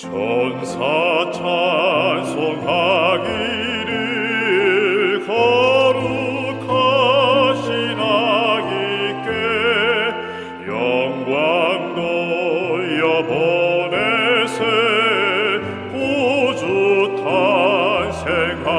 천사 찬송하기를 거룩하신 아기께 영광 돌려 보내세 구주 탄생하셨네.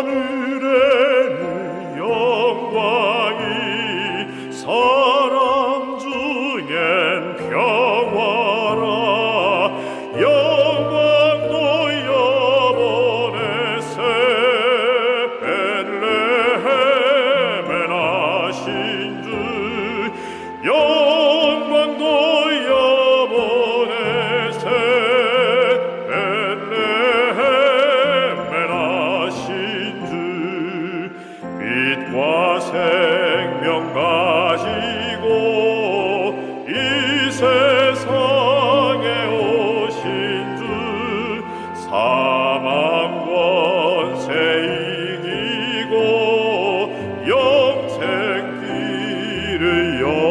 Sonne 생명 가지고 이 세상에 오신 줄 사망 권세 이기고 영생 길을 여